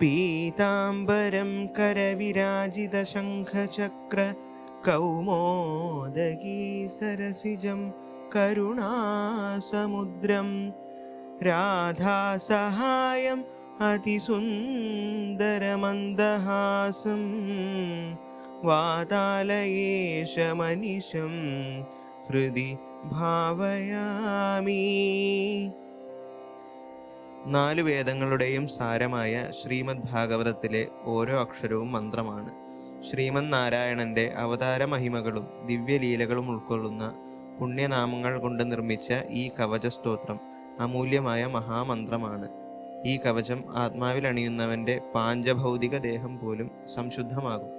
पीताम्बरं करविराजितशङ्खचक्र कौमोदगी सरसिजं करुणासमुद्रं राधासहायम् अतिसुन्दरमन्दहासं वातालयेशमनिशं हृदि भावयामि। നാല് വേദങ്ങളുടെയും സാരമായ ശ്രീമദ് ഭാഗവതത്തിലെ ഓരോ അക്ഷരവും മന്ത്രമാണ്. ശ്രീമദ് നാരായണന്റെ അവതാര മഹിമകളും ദിവ്യലീലകളും ഉൾക്കൊള്ളുന്ന പുണ്യനാമങ്ങൾ കൊണ്ട് നിർമ്മിച്ച ഈ കവച സ്തോത്രം അമൂല്യമായ മഹാമന്ത്രമാണ്. ഈ കവചം ആത്മാവിൽ അണിയുന്നവന്റെ പാഞ്ചഭൗതിക ദേഹം പോലും സംശുദ്ധമാകും.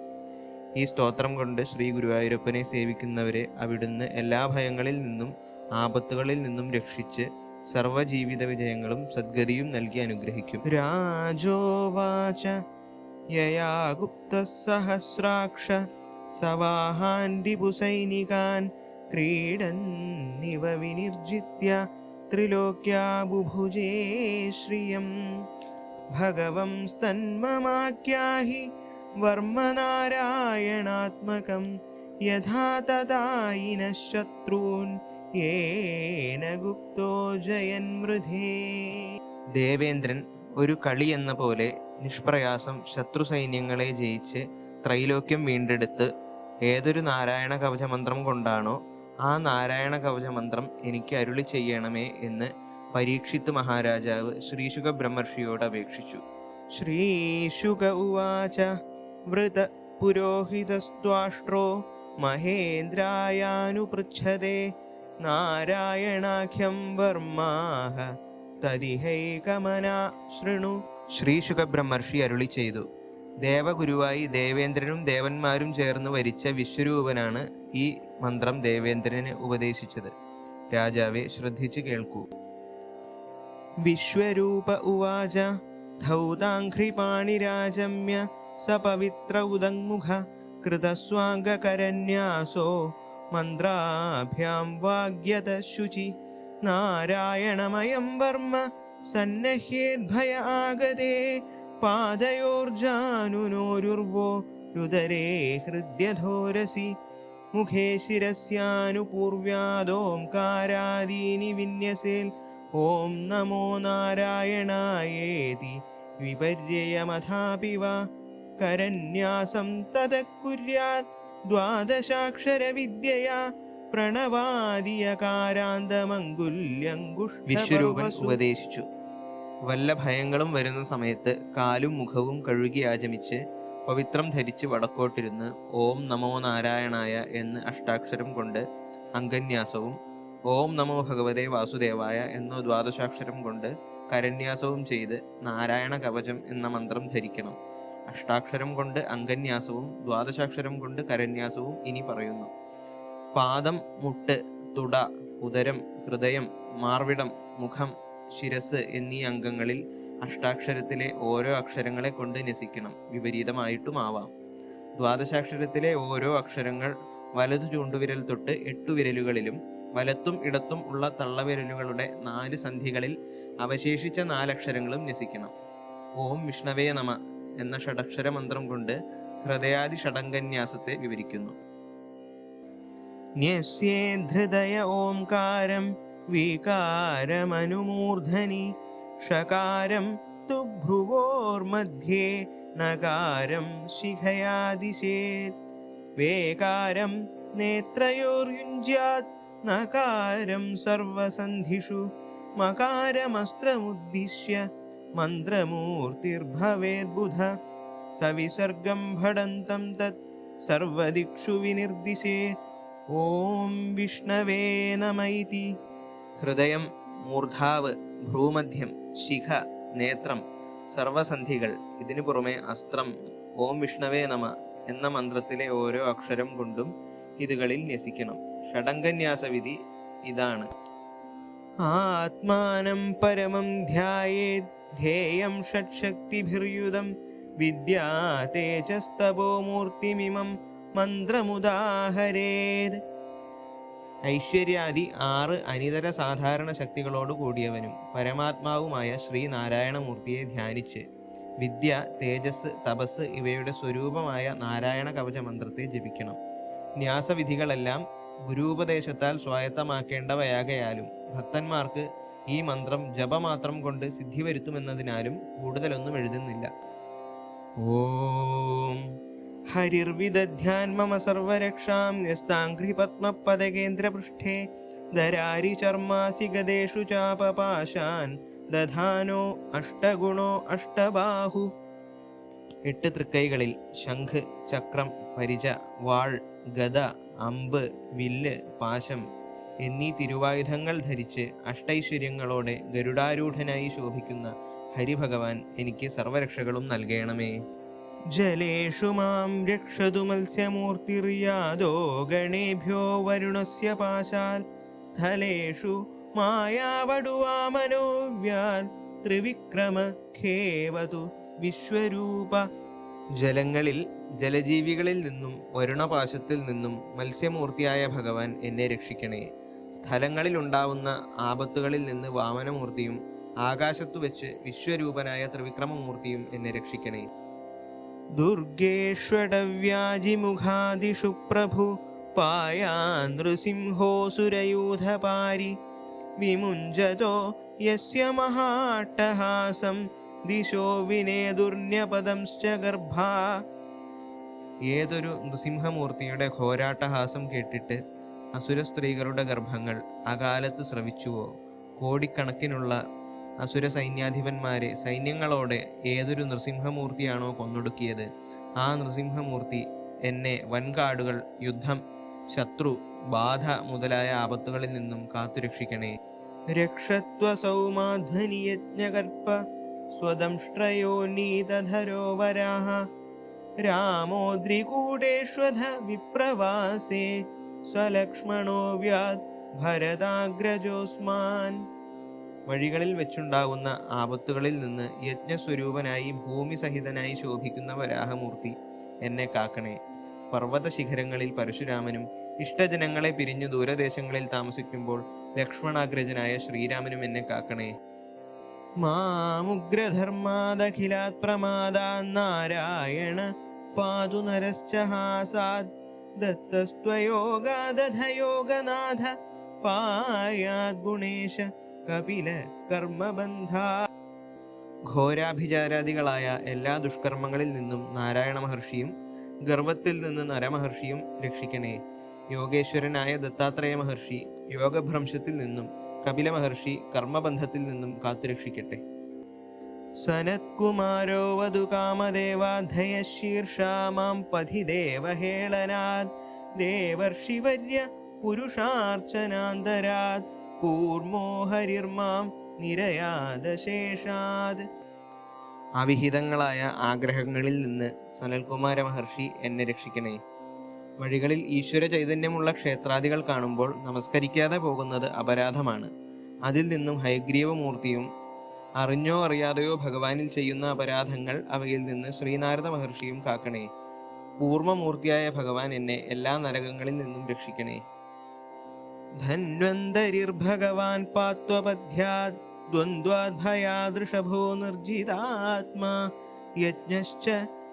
ഈ സ്തോത്രം കൊണ്ട് ശ്രീ ഗുരുവായൂരപ്പനെ സേവിക്കുന്നവരെ അവിടുന്ന് എല്ലാ ഭയങ്ങളിൽ നിന്നും ആപത്തുകളിൽ നിന്നും രക്ഷിച്ച് സർവജീവിത വിജയങ്ങളും സദ്ഗതിയും നൽകി അനുഗ്രഹിക്കും. രാജോവാച യയാഗുപ്ത സഹസ്രാക്ഷ സവാഹാൻഡിപുസൈനികാൻ ക്രീഡന്നിവ വിനിർജിത്യ ത്രിലോക്യാബുഭുജേ ശ്രിയം. ഭഗവം സ്തന്മമാക്യാഹി വർമ്മനാരായണാത്മകം യഥാ ശത്രൂൻ യേന ഗുപ്തോ മൃധേ. ദേവേന്ദ്രൻ ഒരു കളി എന്ന പോലെ നിഷ്പ്രയാസം ശത്രു സൈന്യങ്ങളെ ജയിച്ച് ത്രൈലോക്യം വീണ്ടെടുത്ത് ഏതൊരു നാരായണ കവചമന്ത്രം കൊണ്ടാണോ ആ നാരായണ കവചമന്ത്രം എനിക്ക് അരുളി ചെയ്യണമേ എന്ന് പരീക്ഷിത്ത് മഹാരാജാവ് ശ്രീശുക ബ്രഹ്മർഷിയോട് അപേക്ഷിച്ചു. ശ്രീശുക ഉവാച വൃത പുരോഹിതസ്ത്വാഷ്ട്രോ മഹേന്ദ്രായാനുപൃച്ഛതേ. നാരായണാഖ്യം വർമാഹ തദിഹൈകമനാ ശൃണു ബ്രഹ്മർഷി അരുളി ചെയ്തു. ദേവഗുരുവായി ദേവേന്ദ്രനും ദേവന്മാരും ചേർന്ന് വരിച്ച വിശ്വരൂപനാണ് ഈ മന്ത്രം ദേവേന്ദ്രന് ഉപദേശിച്ചത്. രാജാവെ ശ്രദ്ധിച്ചു കേൾക്കൂ. വിശ്വരൂപ ഉവാച ധൗതാഘ്രിപാണിരാജമ്യ സപവിത്ര ഉദങ്മുഖ കൃതസ്വാംഗകരന്യാസോ മന്ത്രാഭ്യാം വാഗ്യത ശുചി നാരായണമയം വർമ്മ സന്നഹ്യേദ്ഭയ ആഗതേ. പാദയോർജാനുനോരുർവോ രുദരേ ഹൃദ്യധോരസി. മുഖേ ശിരസ്യാനുപൂർവ്യാദോംകാരാദീനി വിന്യസേൽ. ഓം നമോ നാരായണായേതി വിപര്യയമഥാപി വാ കരന്യാസം തത കുര്യാത് ദ്വാദശാക്ഷരവിദ്യയാ വിശ്വരൂപൻ ഉപദേശിച്ചു. വല്ല ഭയങ്ങളും വരുന്ന സമയത്ത് കാലും മുഖവും കഴുകി ആചമിച്ച് പവിത്രം ധരിച്ച് വടക്കോട്ടിരുന്ന് ഓം നമോ നാരായണായ എന്ന് അഷ്ടാക്ഷരം കൊണ്ട് അംഗന്യാസവും ഓം നമോ ഭഗവതേ വാസുദേവായ എന്ന ദ്വാദശാക്ഷരം കൊണ്ട് കരന്യാസവും ചെയ്ത് നാരായണ കവചം എന്ന മന്ത്രം ധരിക്കണം. അഷ്ടാക്ഷരം കൊണ്ട് അംഗന്യാസവും ദ്വാദശാക്ഷരം കൊണ്ട് കരന്യാസവും ഇനി പറയുന്നു. പാദം മുട്ട് തുട ഉദരം ഹൃദയം മാർവിടം മുഖം ശിരസ് എന്നീ അംഗങ്ങളിൽ അഷ്ടാക്ഷരത്തിലെ ഓരോ അക്ഷരങ്ങളെ കൊണ്ട് നസിക്കണം. വിപരീതമായിട്ടുമാവാം ദ്വാദശാക്ഷരത്തിലെ ഓരോ അക്ഷരങ്ങൾ വലതു ചൂണ്ടുവിരൽ തൊട്ട് എട്ടു വിരലുകളിലും വലത്തും ഇടത്തും ഉള്ള തള്ളവിരലുകളുടെ നാല് സന്ധികളിൽ അവശേഷിച്ച നാലക്ഷരങ്ങളും നസിക്കണം. ഓം വിഷ്ണവേ നമ. എന്ന ഷഡക്ഷര മന്ത്രം കൊണ്ട് ഹൃദയാദി ഷടങ്കന്യാസത്തെ വിവരിക്കുന്നു. ന്യസ്യേധൃദയ ഓംകാരം വികാരമനുമൂർധനി ഷകാരം തു ഭ്രുവോർമധ്യേ നകാരം ശിഖയാദിശേത് വേകാരം നേത്രയോർയുഞ്ജ്യാത് നകാരം സർവസന്ധിഷു മകാരമസ്ത്രമുദ്ദിശ്യ മന്ത്രമൂർത്തിർഭവേദ്ബുധ സവിസർഗം ഭടന്തം തത് സർവദിക്ഷു വിനിർദിശേത് ഓം വിഷ്ണവേ നമൈതി. ഹൃദയം മൂർധാവ് ഭ്രൂമധ്യം ശിഖ നേത്രം സർവസന്ധികൾ ഇതിനു പുറമെ അസ്ത്രം ഓം വിഷ്ണവേ നമ എന്ന മന്ത്രത്തിലെ ഓരോ അക്ഷരം കൊണ്ടും ഇതുകളിൽ ന്യസിക്കണം. വിധി ഇതാണ്. ആത്മാനം പരമം ധ്യായേത്. ധ്യേയം ഷഡ്ശക്തിഭിർയുതം വിദ്യാ തേജസ്തപോ മൂർത്തിമിമം മന്ത്രമുദാഹരേത് ഐശ്വര്യാദി ആറ് അനിതര സാധാരണ ശക്തികളോട് കൂടിയവനും പരമാത്മാവുമായ ശ്രീനാരായണമൂർത്തിയെ ധ്യാനിച്ച് വിദ്യ തേജസ് തപസ് ഇവയുടെ സ്വരൂപമായ നാരായണ കവച മന്ത്രത്തെ ജപിക്കണം. ന്യാസവിധികളെല്ലാം ഗുരുപദേശത്താൽ സ്വായത്തമാക്കേണ്ടവയാകയാലും ഭക്തന്മാർക്ക് ഈ മന്ത്രം ജപമാത്രം കൊണ്ട് സിദ്ധി വരുത്തുമെന്നതിനാലും കൂടുതലൊന്നും എഴുതുന്നില്ല. ഓം. ഹരിർവിദധ്യാൻ മമ സർവരക്ഷാം ന്യസ്താംഘ്രി പത്മപദകേന്ദ്രപൃഷ്ഠേ. ദരാരി ചർമാസി ഗദേഷു ചാപപാശാൻ ദധാനോ അഷ്ടഗുണോ അഷ്ടബാഹു. എട്ട് തൃക്കൈകളിൽ ശംഖ് ചക്രം പരിച വാൾ ഗദ അമ്പ് വില്ല് പാശം എന്നീ തിരുവായുധങ്ങൾ ധരിച്ച് അഷ്ടൈശ്വര്യങ്ങളോടെ ഗരുഡാരൂഢനായി ശോഭിക്കുന്ന ഹരിഭഗവാൻ എനിക്ക് സർവരക്ഷകളും നൽകണമേ. ജലേഷു മാം രക്ഷതു മത്സ്യമൂർത്തിർയാദോ ഗണേഭ്യോ വരുണസ്യ പാശാൽ. സ്ഥലേഷു മായാവടുവാമനോവ്യാൽ. ത്രിവിക്രമ ഖേവതു വിശ്വരൂപ. ജലങ്ങളിൽ ജലജീവികളിൽ നിന്നും വരുണപാശത്തിൽ നിന്നും മത്സ്യമൂർത്തിയായ ഭഗവാൻ എന്നെ രക്ഷിക്കണേ. സ്ഥലങ്ങളിൽ ഉണ്ടാവുന്ന ആപത്തുകളിൽ നിന്ന് വാമനമൂർത്തിയും ആകാശത്തു വെച്ച് വിശ്വരൂപനായ ത്രിവിക്രമമൂർത്തിയും എന്നെ രക്ഷിക്കണേ. ദുർഗേഷ്വടവ്യാജിമുഖാദിഷു പ്രഭു പായാ വിമുഞ്ചതോ യസ്യ മഹാട്ടഹാസം ദിശോ വിനേദുർണ്യപദംശ്ച ഗർഭ. ഏതൊരു നൃസിംഹമൂർത്തിയുടെ ഘോരാട്ടഹാസം കേട്ടിട്ട് അസുര സ്ത്രീകളുടെ ഗർഭങ്ങൾ അകാലത്ത് ശ്രവിച്ചുവോ കോടിക്കണക്കിനുള്ള അസുര സൈന്യാധിപന്മാരെ സൈന്യങ്ങളോടെ ഏതൊരു നൃസിംഹമൂർത്തിയാണോ കൊന്നൊടുക്കിയത്? ആ നൃസിംഹമൂർത്തി എന്നെ വൻകാടുകൾ യുദ്ധം ശത്രു ബാധ മുതലായ ആപത്തുകളിൽ നിന്നും കാത്തുരക്ഷിക്കണേ. രക്ഷത്വ സൗമാധ്വനിയജ്ഞകർപ്പ സ്വദംഷ്ട്രയോ നീതധരോ വരാഹ. രാമോദ്രികൂടേഷ്വധ വിപ്രവാസേ. സ്വലക്ഷ്മണോ വ്യാത് ഭരതാഗ്രജോസ്മാൻ. വഴികളിൽ വെച്ചുണ്ടാകുന്ന ആപത്തുകളിൽ നിന്ന് യജ്ഞസ്വരൂപനായി ഭൂമി സഹിതനായി ശോഭിക്കുന്ന വരാഹമൂർത്തി എന്നെ കാക്കണേ. പർവത ശിഖരങ്ങളിൽ പരശുരാമനും ഇഷ്ടജനങ്ങളെ പിരിഞ്ഞു ദൂരദേശങ്ങളിൽ താമസിക്കുമ്പോൾ ലക്ഷ്മണാഗ്രജനായ ശ്രീരാമനും എന്നെ കാക്കണേ. മാമുഗ്രധർമാദഖിലാത് പ്രമാദാ നാരായണ പാതു നരശ്ച ഹാസാത് ദത്തസ്ത്വയോഗാദധയോഗനാഥ പായാത് ഗുണേശ കപില കർമ്മബന്ധ. ഘോരാഭിചാരാദികളായ എല്ലാ ദുഷ്കർമ്മങ്ങളിൽ നിന്നും നാരായണ മഹർഷിയും ഗർവത്തിൽ നിന്ന് നരമഹർഷിയും രക്ഷിക്കണേ. യോഗേശ്വരനായ ദത്താത്രേയ മഹർഷി യോഗഭ്രംശത്തിൽ നിന്നും കപില മഹർഷി കർമ്മബന്ധത്തിൽ നിന്നും കാത്തുരക്ഷിക്കട്ടെ. സനത്കുമാരോ വധു കാമദേവാധയ ശീർഷാ മാം പഥി ദേവഹേളനാത് ദേവർഷിവര്യ പുരുഷാർച്ചനാന്തരാത് കൂർമോ ഹരിർമാം നിരയാദശേഷാത് അവിഹിതങ്ങളായ ആഗ്രഹങ്ങളിൽ നിന്ന് സനൽകുമാര മഹർഷി എന്നെ രക്ഷിക്കണേ. വഴികളിൽ ഈശ്വര ചൈതന്യമുള്ള ക്ഷേത്രാദികൾ കാണുമ്പോൾ നമസ്കരിക്കാതെ പോകുന്നത് അപരാധമാണ്. അതിൽ നിന്നും ഹയഗ്രീവമൂർത്തിയും അറിഞ്ഞോ അറിയാതെയോ ഭഗവാനിൽ ചെയ്യുന്ന അപരാധങ്ങൾ അവയിൽ നിന്ന് ശ്രീനാരദ മഹർഷിയും കാക്കണേ. പൂർവമൂർത്തിയായ ഭഗവാൻ എന്നെ എല്ലാ നരകങ്ങളിൽ നിന്നും രക്ഷിക്കണേ. ധന്വന്തരിർഭഗവാൻ പാത്വപദ്ധ്യാത് ദ്വന്ദ്വാദ്ഭയാദൃഷഭോ നിർജിതാത്മാ യജ്ഞശ്ച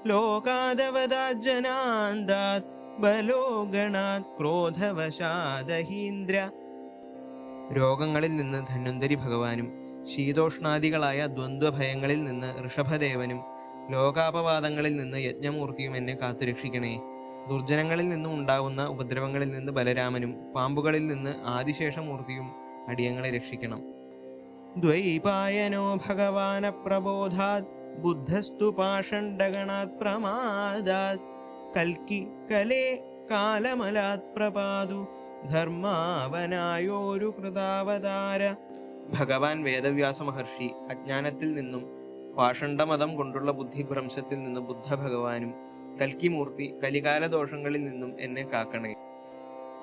ലോകാദവദാജനാന്താത് ബലോ ഗണാത് ക്രോധവശാദഹീന്ദ്ര. രോഗങ്ങളിൽ നിന്ന് ധന്വന്തരി ഭഗവാനും ശീതോഷ്ണാദികളായ ദ്വന്ദ്വഭയങ്ങളിൽ നിന്ന് ഋഷഭദേവനും ലോകാപവാദങ്ങളിൽ നിന്ന് യജ്ഞമൂർത്തിയും എന്നെ കാത്തുരക്ഷിക്കണേ. ദുർജനങ്ങളിൽ നിന്നും ഉണ്ടാകുന്ന ഉപദ്രവങ്ങളിൽ നിന്ന് ബലരാമനും പാമ്പുകളിൽ നിന്ന് ആദിശേഷമൂർത്തിയും അടിയങ്ങളെ രക്ഷിക്കണം. ദ്വൈപായനോ ഭഗവാന പ്രബോധാത് ബുദ്ധസ്തു പാഷണ്ഡഗണാത് പ്രമാദാത് കൽക്കി കലേ കാലമലാത് പ്രപാതു ധർമാവനായോരു കൃതാവതാര ഭഗവാൻ വേദവ്യാസ മഹർഷി അജ്ഞാനത്തിൽ നിന്നും പാഷണ്ഡമതം കൊണ്ടുള്ള ബുദ്ധിഭ്രംശത്തിൽ നിന്ന് ബുദ്ധ ഭഗവാനും കൽക്കിമൂർത്തി കലികാല ദോഷങ്ങളിൽ നിന്നും എന്നെ കാക്കണേ.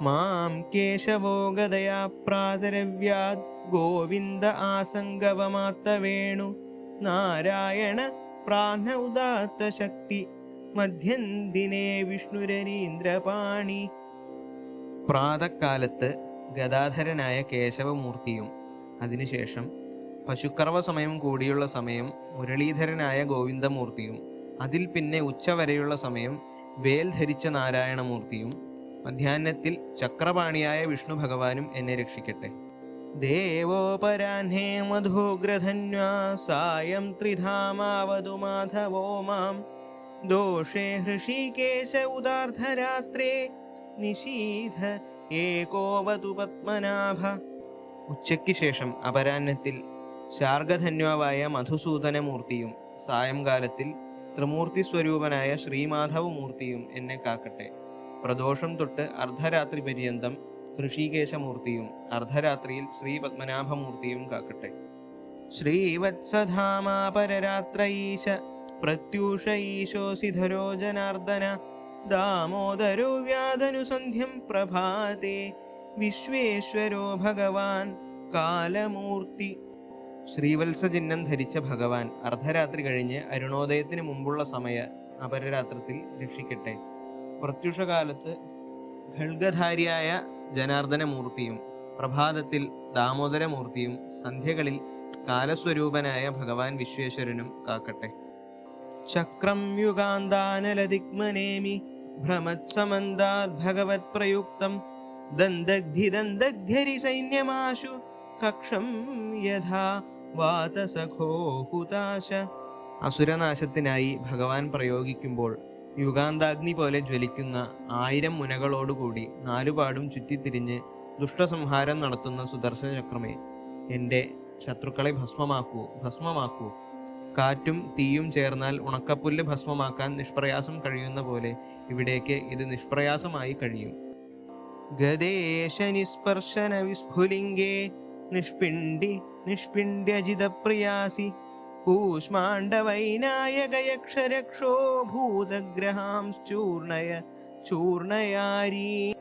മാം കേശവോ ഗതയാ പ്രാതരവ്യാത് ഗോവിന്ദ ആസംഗവമാത്ത വേണു. നാരായണ പ്രാണ ഉദാത്ത ശക്തി മധ്യന്തിനെ വിഷ്ണുരരീന്ദ്രപാണി. പ്രാതക്കാലത്ത് ഗദാധരനായ കേശവമൂർത്തിയും അതിനുശേഷം പശുക്കറവ സമയം കൂടിയുള്ള സമയം മുരളീധരനായ ഗോവിന്ദമൂർത്തിയും അതിൽ പിന്നെ ഉച്ചവരെയുള്ള സമയം വേൽ ധരിച്ച നാരായണമൂർത്തിയും മധ്യാഹ്നത്തിൽ ചക്രപാണിയായ വിഷ്ണു ഭഗവാനും എന്നെ രക്ഷിക്കട്ടെ. ദേവോപരാഹ്നേ മധുഗ്രധന്വാ സായം ത്രിധാമാവതു മാധവോ മാം. ദോഷേ ഹൃഷികേശ ഉദാർദ്ധരാത്രേ നിശീധ ഏകോവതു പത്മനാഭ. ഉച്ചയ്ക്ക് ശേഷം അപരാഹ്നത്തിൽ മധുസൂദന മധുസൂദനമൂർത്തിയും സായംകാലത്തിൽ ത്രിമൂർത്തി സ്വരൂപനായ ശ്രീമാധവമൂർത്തിയും എന്നെ കാക്കട്ടെ. പ്രദോഷം തൊട്ട് അർദ്ധരാത്രി പര്യന്തം ഋഷികേശമൂർത്തിയും അർദ്ധരാത്രിയിൽ ശ്രീ പത്മനാഭമൂർത്തിയും കാക്കട്ടെ. ശ്രീവത്സധാമാപരരാത്രയീശ പ്രത്യൂഷ ഈശോസിധരോജനാർദ്ദന ദാമോദരോ വ്യാധനുസന്ധ്യം പ്രഭാതേ വിശ്വേശ്വരോ ഭഗവാൻ. കാലമൂർത്തി. ശ്രീവത്സചിഹ്നം ധരിച്ച ഭഗവാൻ അർദ്ധരാത്രി കഴിഞ്ഞ് അരുണോദയത്തിന് മുമ്പുള്ള സമയ അപരരാത്രത്തിൽ രക്ഷിക്കട്ടെ. പ്രത്യുഷകാലത്ത് ഖൽഗധാരിയായ ജനാർദ്ദനമൂർത്തിയും പ്രഭാതത്തിൽ ദാമോദരമൂർത്തിയും സന്ധ്യകളിൽ കാലസ്വരൂപനായ ഭഗവാൻ വിശ്വേശ്വരനും കാക്കട്ടെ. ചക്രം യുഗാന്താനലദിഗ്മനേമി. ഭ്രമത്സമന്താത് ഭഗവത് പ്രയുക്തം ദന്തഗ്ധി ദന്തഗ്ധ്യരി സൈന്യമാശു കക്ഷം യഥാ വാതസഖോഹുതാശ അസുരനാശത്തിനായി ഭഗവാൻ പ്രയോഗിക്കുമ്പോൾ യുഗാന്താഗ്നി പോലെ ജ്വലിക്കുന്ന ആയിരം മുനകളോടുകൂടി നാലുപാടും ചുറ്റിത്തിരിഞ്ഞ് ദുഷ്ടസംഹാരം നടത്തുന്ന സുദർശന ചക്രമേ എന്റെ ശത്രുക്കളെ ഭസ്മമാക്കൂ ഭസ്മമാക്കൂ. കാറ്റും തീയും ചേർന്നാൽ ഉണക്കപ്പുല്ല് ഭസ്മമാക്കാൻ നിഷ്പ്രയാസം കഴിയുന്ന പോലെ ഇവിടേക്ക് ഇത് നിഷ്പ്രയാസമായി കഴിയും. ഗതേശ നിസ്പർശന വിസ്ഫുലിംഗേ നിഷ്പിണ്ടി നിഷ്പിണ്ഡ്യജിത പ്രിയാസി കൂഷ്മാണ്ഡവൈനായകയക്ഷരക്ഷോ ഭൂതഗ്രഹാംശ്ചൂർണയ ചൂർണയാരീ.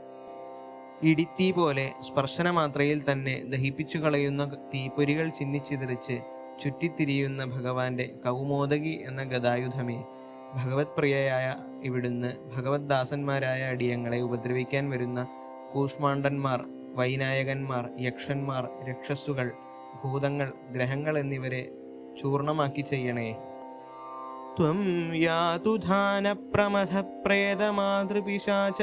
ഇടിത്തീ പോലെ സ്പർശന മാത്രയിൽ തന്നെ ദഹിപ്പിച്ചു കളയുന്ന തീപ്പൊരികൾ ചിന്നിച്ചിതറിച്ച് ചുറ്റിത്തിരിയുന്ന ഭഗവാന്റെ കൗമോദകി എന്ന ഗതായുധമേ ഭഗവത് പ്രിയയായ ഇവിടുന്ന് ഭഗവത് ദാസന്മാരായ അടിയങ്ങളെ ഉപദ്രവിക്കാൻ വരുന്ന കൂഷ്മാണ്ഡന്മാർ വൈനായകന്മാർ യക്ഷന്മാർ രക്ഷസ്സുകൾ ഭൂതങ്ങൾ ഗ്രഹങ്ങൾ എന്നിവരെ ചൂർണമാക്കി ചെയ്യണേ. ത്വം യാതുധാന പ്രമഥ പ്രേതമാതൃപിശാച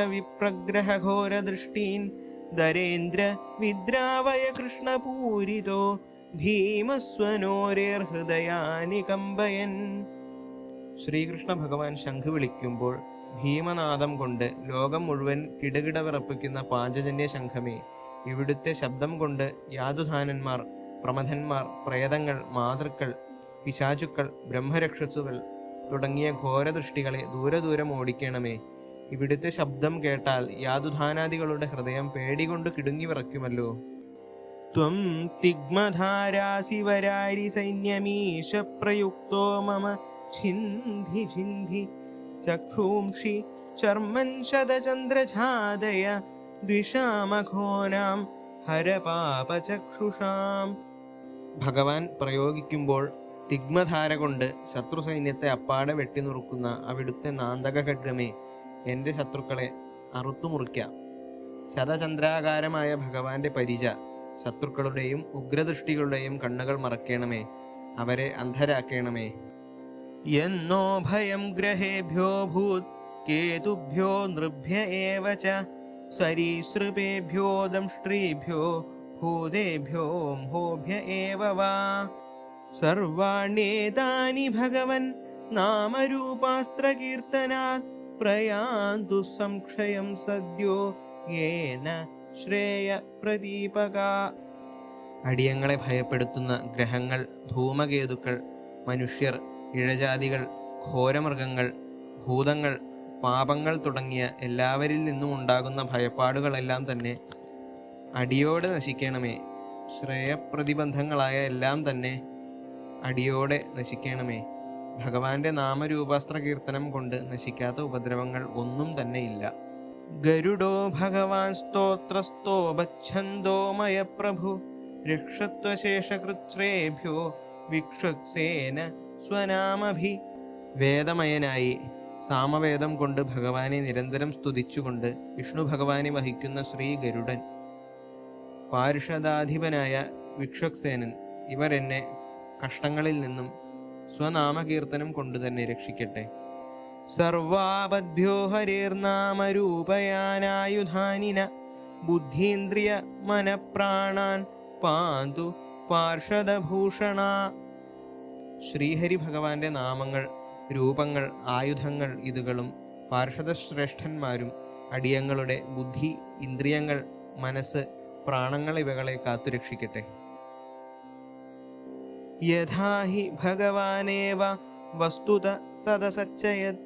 ദരേന്ദ്ര വിദ്രാവയ കൃഷ്ണപൂരിതോ ഭീമസ്വനോരേർഹൃദയാനി കമ്പയൻ ശ്രീകൃഷ്ണ ഭഗവാൻ ശംഖ് വിളിക്കുമ്പോൾ ഭീമനാദം കൊണ്ട് ലോകം മുഴുവൻ കിടകിട വിറപ്പിക്കുന്ന പാഞ്ചജന്യ ശംഖമേ ഇവിടുത്തെ ശബ്ദം കൊണ്ട് യാതുധാനന്മാർ പ്രമഥന്മാർ പ്രേതങ്ങൾ മാതൃക്കൾ പിശാചുക്കൾ ബ്രഹ്മരക്ഷസുകൾ തുടങ്ങിയ ഘോരദൃഷ്ടികളെ ദൂരെ ദൂരം ഓടിക്കണമേ. ഇവിടുത്തെ ശബ്ദം കേട്ടാൽ യാതുധാനാദികളുടെ ഹൃദയം പേടികൊണ്ട് കിടുങ്ങി വിറയ്ക്കുമല്ലോ. ത്വം തിഗ്മധാരാസി വരാരി സൈന്യമീശ പ്രയുക്തോ മമ ഛിന്ധി ഛിന്ധി ചക്ഷൂംഷി ചർമ്മൻ ശതചന്ദ്രജാതയ ദ്വിഷാമഘോനാം ഹരപാപചക്ഷുഷാം ഭഗവാൻ പ്രയോഗിക്കുമ്പോൾ തിഗ്മധാര കൊണ്ട് ശത്രു സൈന്യത്തെ അപ്പാടെ വെട്ടിനുറുക്കുന്ന അവിടുത്തെ നാന്തക ഖഡ്ഗമേ എന്റെ ശത്രുക്കളെ അറുത്തുമുറിക്കാം. ശതചന്ദ്രാകാരമായ ഭഗവാന്റെ പരിച ശത്രുക്കളുടെയും ഉഗ്രദൃഷ്ടികളുടെയും കണ്ണുകൾ മറക്കണമേ. അവരെ അന്ധരാക്കണമേ. എന്നോ ഭയം ഗ്രഹേഭ്യോ ഭൂത് കേതുഭ്യോ നൃഭ്യ ഏവ ച സരീസൃപേഭ്യോ ദംഷ്ട്രീഭ്യോ ഭൂതേഭ്യോ ഹോഭ്യ ഏവ വാ സർവാണ്യേതാനി ഭഗവൻ നാമരൂപാസ്ത്രകീർത്തനാത് പ്രയാന്തു സംക്ഷയം സദ്യോ യേന ശ്രേയ പ്രദീപക അടിയങ്ങളെ ഭയപ്പെടുത്തുന്ന ഗ്രഹങ്ങൾ ധൂമകേതുക്കൾ മനുഷ്യർ ഇഴജാതികൾ ഘോരമൃഗങ്ങൾ ഭൂതങ്ങൾ പാപങ്ങൾ തുടങ്ങിയ എല്ലാവരിൽ നിന്നും ഉണ്ടാകുന്ന ഭയപ്പാടുകളെല്ലാം തന്നെ അടിയോടെ നശിക്കണമേ. ശ്രേയപ്രതിബന്ധങ്ങളായ എല്ലാം തന്നെ അടിയോടെ നശിക്കണമേ. ഭഗവാന്റെ നാമരൂപാസ്ത്ര കീർത്തനം കൊണ്ട് നശിക്കാത്ത ഉപദ്രവങ്ങൾ ഒന്നും തന്നെ ഇല്ല. ഗരുഡോ ഭഗവാൻ സ്തോത്രസ്തോഭച്ഛന്തോമയ പ്രഭു ഋക്ഷത്വശേഷകൃത്രേഭ്യോ വിക്ഷുത്സേന സ്വനാമഭി. വേദമയനായി സാമവേദം കൊണ്ട് ഭഗവാനെ നിരന്തരം സ്തുതിച്ചുകൊണ്ട് വിഷ്ണു ഭഗവാനെ വഹിക്കുന്ന ശ്രീ ഗരുഡൻ. പാരിഷദാധിപനായ വിക്ഷക്സേനൻ ഇവർ എന്നെ കഷ്ടങ്ങളിൽ നിന്നും സ്വനാമകീർത്തനം കൊണ്ട് തന്നെ രക്ഷിക്കട്ടെ. സർവാപദ്ഭ്യോ ഹരേർനാമരൂപയാനായുധാനിന ബുദ്ധീന്ദ്രിയ മനപ്രാണാൻ പാന്തു പാർഷദഭൂഷണ ശ്രീഹരി ഭഗവാന്റെ നാമങ്ങൾ രൂപങ്ങൾ ആയുധങ്ങൾ ഇതുകളും പാർഷദശ്രേഷ്ഠന്മാരും അടിയങ്ങളുടെ ബുദ്ധി ഇന്ദ്രിയങ്ങൾ മനസ്സ് പ്രാണങ്ങൾ ഇവകളെ കാത്തുരക്ഷിക്കട്ടെ. യഥാഹി ഭഗവാനേവ വസ്തുത സദസച്ചയത്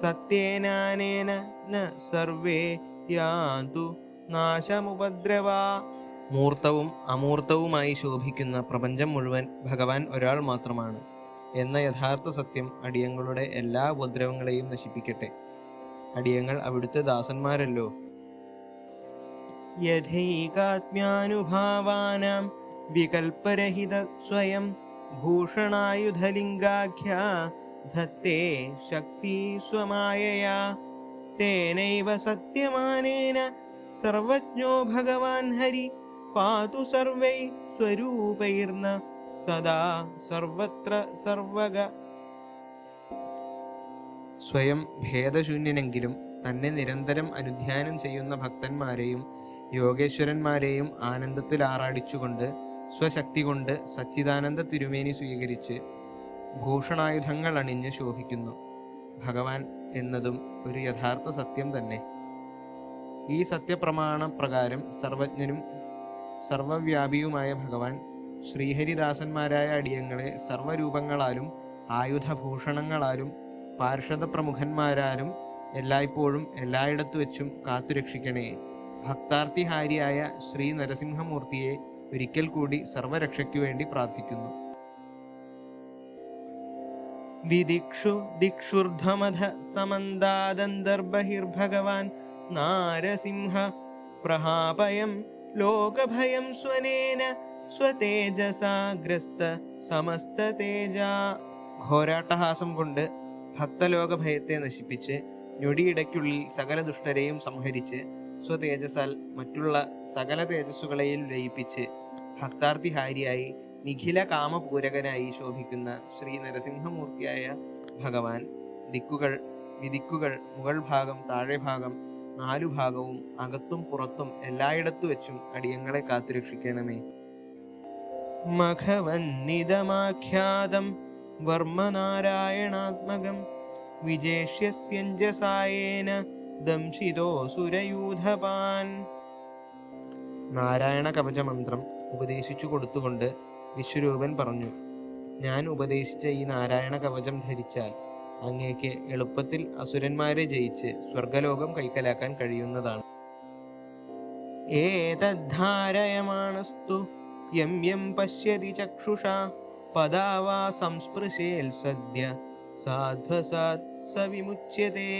സത്യേനാനേന സർവേ യാതു നാശമുപദ്രവാ. മൂർത്തവും അമൂർത്തവുമായി ശോഭിക്കുന്ന പ്രപഞ്ചം മുഴുവൻ ഭഗവാൻ ഒരാൾ മാത്രമാണ്. എന്ന യഥാർത്ഥ സത്യം അടിയങ്ങളുടെ എല്ലാ ഉപദ്രവങ്ങളെയും നശിപ്പിക്കട്ടെ. അടിയങ്ങൾ അവിടുത്തെ ദാസന്മാരല്ലോ. യഥൈകാത്മ്യാനുഭാവാനാം വികൽപ്പരഹിത സ്വയം ഭൂഷണായുധലിംഗാഖ്യ ധത്തേ ശക്തി സ്വമായയാ തേനൈവ സത്യമാനേന സർവജ്ഞോ ഭഗവാൻ ഹരി പാതു സർവൈ സ്വരൂപൈർന്ന സദാ സർവത്ര സർവക സ്വയം ഭേദശൂന്യനെങ്കിലും തന്നെ നിരന്തരം അനുധ്യാനം ചെയ്യുന്ന ഭക്തന്മാരെയും യോഗേശ്വരന്മാരെയും ആനന്ദത്തിൽ ആറാടിച്ചുകൊണ്ട് സ്വശക്തി കൊണ്ട് സച്ചിദാനന്ദ തിരുമേനി സ്വീകരിച്ച് ഭൂഷണായുധങ്ങൾ അണിഞ്ഞ് ശോഭിക്കുന്നു. ഭഗവാൻ എന്നതും ഒരു യഥാർത്ഥ സത്യം തന്നെ. ഈ സത്യപ്രമാണ പ്രകാരം സർവജ്ഞനും സർവവ്യാപിയുമായ ഭഗവാൻ ശ്രീഹരിദാസന്മാരായ അടിയങ്ങളെ സർവരൂപങ്ങളാലും ആയുധഭൂഷണങ്ങളാലും പാർഷദ പ്രമുഖന്മാരാലും എല്ലായ്പ്പോഴും എല്ലായിടത്തു വെച്ചും കാത്തുരക്ഷിക്കണേ. ഭക്താർത്ഥിഹാരിയായ ശ്രീ നരസിംഹമൂർത്തിയെ ഒരിക്കൽ കൂടി സർവരക്ഷയ്ക്കു വേണ്ടി പ്രാർത്ഥിക്കുന്നു. വിദിക്ഷു ദിക്ഷുർധ്വമധ സമന്താദന്തർബഹിർഭഗവാൻ നാരസിംഹ പ്രഹാപയം ലോകഭയം സ്വനേന സ്വതേജസാഗ്രസ്ത സമസ്ത തേജ. ഘോരാട്ടഹാസം കൊണ്ട് ഭക്തലോക ഭയത്തെ നശിപ്പിച്ച് ഞൊടിയിടയ്ക്കുള്ളിൽ സകല ദുഷ്ടരെയും സംഹരിച്ച് സ്വതേജസാൽ മറ്റുള്ള സകല തേജസ്സുകളെയും ലയിപ്പിച്ച് ഭക്താർത്ഥിഹാരിയായി നിഖില കാമപൂരകനായി ശോഭിക്കുന്ന ശ്രീ നരസിംഹമൂർത്തിയായ ഭഗവാൻ. ദിക്കുകൾ വിദിക്കുകൾ മുകൾ ഭാഗം താഴെ ഭാഗം നാലു ഭാഗവും അകത്തും പുറത്തും എല്ലായിടത്തു വെച്ചും അടിയങ്ങളെ കാത്തുരക്ഷിക്കണമേ. മഖവന്നിതമാഖ്യാതം വർമ്മനാരായണാത്മകം വിജേഷ്യസ്യഞ്ജസായേന ദംശിതോ ദംശിതോസുരയൂഥപാൻ നാരായണ കവചമന്ത്രം ഉപദേശിച്ചു കൊടുത്തുകൊണ്ട് വിശ്വരൂപൻ പറഞ്ഞു ഞാൻ ഉപദേശിച്ച ഈ നാരായണ കവചം ധരിച്ചാൽ അങ്ങേക്ക് എളുപ്പത്തിൽ അസുരന്മാരെ ജയിച്ച് സ്വർഗലോകം കൈക്കലാക്കാൻ കഴിയുന്നതാണ്. ഏതദ്ധാരയമാണസ്തു? യം യം പശ്യതി ചക്ഷുഷാ പദാവാ സംസ്പൃശേൽ സദ്യ സാധ്വസാത് സവിമുച്യതേ വിമുച്യതേ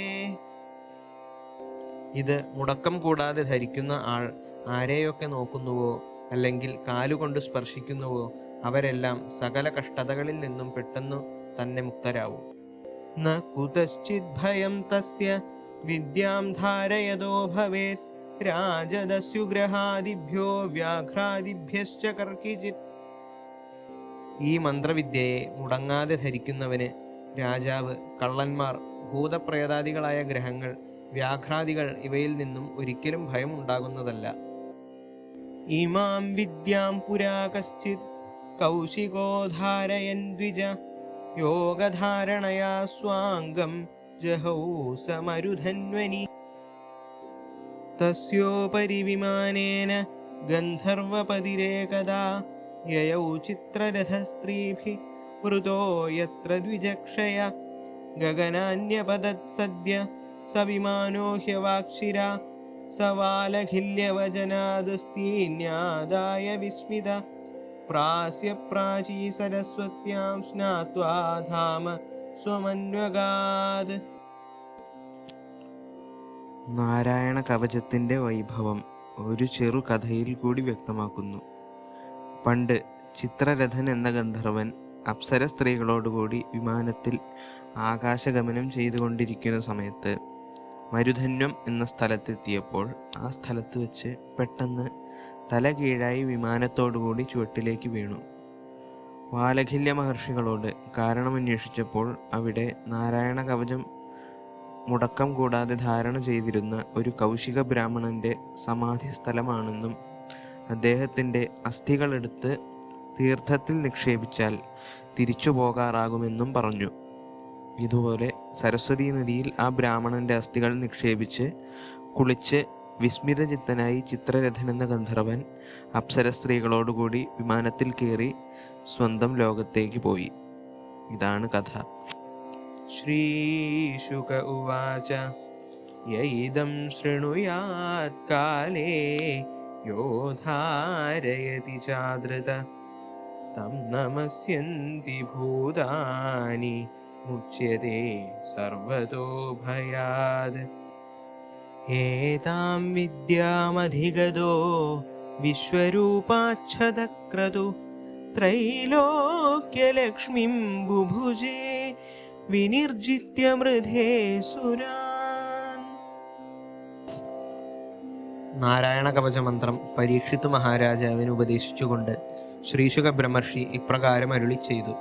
ഇത് മുടക്കം കൂടാതെ ധരിക്കുന്ന ആൾ ആരെയൊക്കെ നോക്കുന്നുവോ അല്ലെങ്കിൽ കാലുകൊണ്ട് സ്പർശിക്കുന്നുവോ അവരെല്ലാം സകല കഷ്ടതകളിൽ നിന്നും പെട്ടെന്നു തന്നെ മുക്തരാവും. ഭയം തസ്യ വിദ്യാം ധാരയതോ ഭവേത് രാജദസ്യുഗ്രഹാദിഭ്യോ വ്യാഘ്രാദിഭ്യശ്ച കർക്കിചിത്. ഈ മന്ത്രവിദ്യയെ മുടങ്ങാതെ ധരിക്കുന്നവന് രാജാവ് കള്ളന്മാർ ഭൂതപ്രേതാദികളായ ഗ്രഹങ്ങൾ വ്യാഘ്രാദികൾ ഇവയിൽ നിന്നും ഒരിക്കലും ഭയം ഉണ്ടാകുന്നതല്ല ഇമാം വിദ്യാം പുരാ കശ്ചിത്. കൗശികോധാരയൻ ദ്വിജ. യോഗധാരണയാ സ്വാംഗം. ജഹൗ സമരുധന്വനി तस्योपरि विमानेन गन्धर्वपदिरेकदा ययौ चित्ररथस्त्रीभिः चित्ररथस्त्रीभिवृतो यत्र द्विजक्षय गगनान्यपदत्सद्य स विमानो ह्यवाक्षिरा सवालखिल्यवचनादस्तीन्यादाय विस्मित प्रास्य प्राची सरस्वत्यां स्नात्वा धाम स्वमन्वगात् നാരായണ കവചത്തിന്റെ വൈഭവം ഒരു ചെറു കഥയിൽ കൂടി വ്യക്തമാക്കുന്നു. പണ്ട് ചിത്രരഥൻ എന്ന ഗന്ധർവൻ അപ്സര സ്ത്രീകളോടുകൂടി വിമാനത്തിൽ ആകാശഗമനം ചെയ്തുകൊണ്ടിരിക്കുന്ന സമയത്ത് മരുധന്വം എന്ന സ്ഥലത്തെത്തിയപ്പോൾ ആ സ്ഥലത്ത് വെച്ച് പെട്ടെന്ന് തല കീഴായി വിമാനത്തോടുകൂടി ചുവട്ടിലേക്ക് വീണു. വാലഖില്യ മഹർഷികളോട് കാരണം അന്വേഷിച്ചപ്പോൾ അവിടെ നാരായണ കവചം മുടക്കം കൂടാതെ ധാരണ ചെയ്തിരുന്ന ഒരു കൗശിക ബ്രാഹ്മണന്റെ സമാധി സ്ഥലമാണെന്നും അദ്ദേഹത്തിന്റെ അസ്ഥികളെടുത്ത് തീർത്ഥത്തിൽ നിക്ഷേപിച്ചാൽ തിരിച്ചു പോകാറാകുമെന്നും പറഞ്ഞു. ഇതുപോലെ സരസ്വതി നദിയിൽ ആ ബ്രാഹ്മണന്റെ അസ്ഥികൾ നിക്ഷേപിച്ച് കുളിച്ച് വിസ്മിതചിത്തനായി ചിത്രരഥൻ എന്ന ഗന്ധർവൻ അപ്സര സ്ത്രീകളോടുകൂടി വിമാനത്തിൽ കയറി സ്വന്തം ലോകത്തേക്ക് പോയി. ഇതാണ് കഥ. श्रीशुक उवाच य इदं शृणुयात्काले यो धारयति चादृत। तं नमस्यन्ति भूतानि मुच्यते सर्वतो भयाद् एतां विद्यामधिगतो विश्वरूपाच्छदक्रतु त्रैलोक्यलक्ष्मीं बुभुजे। നാരായണ കവച മന്ത്രം പരീക്ഷിത്ത് മഹാരാജാവിന് ഉപദേശിച്ചുകൊണ്ട് ശ്രീശുക ബ്രഹ്മർഷി ഇപ്രകാരം അരുളി ചെയ്തു.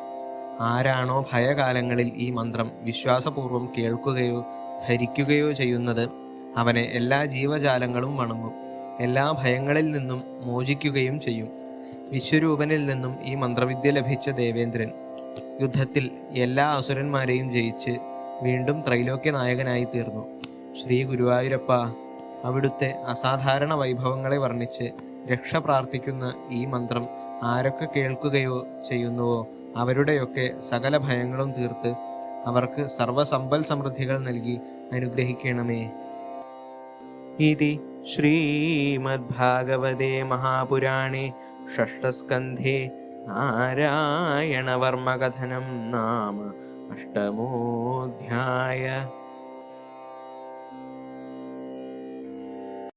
ആരാണോ ഭയകാലങ്ങളിൽ ഈ മന്ത്രം വിശ്വാസപൂർവം കേൾക്കുകയോ ധരിക്കുകയോ ചെയ്യുന്നത് അവനെ എല്ലാ ജീവജാലങ്ങളും വണങ്ങും എല്ലാ ഭയങ്ങളിൽ നിന്നും മോചിക്കുകയും ചെയ്യും. വിശ്വരൂപനിൽ നിന്നും ഈ മന്ത്രവിദ്യ ലഭിച്ച ദേവേന്ദ്രൻ യുദ്ധത്തിൽ എല്ലാ അസുരന്മാരെയും ജയിച്ച് വീണ്ടും ത്രൈലോക്യ നായകനായി തീർന്നു. ശ്രീ ഗുരുവായൂരപ്പ അവിടുത്തെ അസാധാരണ വൈഭവങ്ങളെ വർണിച്ച് രക്ഷ പ്രാർത്ഥിക്കുന്ന ഈ മന്ത്രം ആരൊക്കെ കേൾക്കുകയോ ചെയ്യുന്നുവോ അവരുടെയൊക്കെ സകല ഭയങ്ങളും തീർത്ത് അവർക്ക് സർവസമ്പൽ സമൃദ്ധികൾ നൽകി അനുഗ്രഹിക്കണമേ. ഇതി ശ്രീമദ്ഭാഗവതേ മഹാപുരാണേ ഷഷ്ടസ്കന്ധേ നാരായണവർമ്മകഥനം നാമ അഷ്ടമോധ്യായ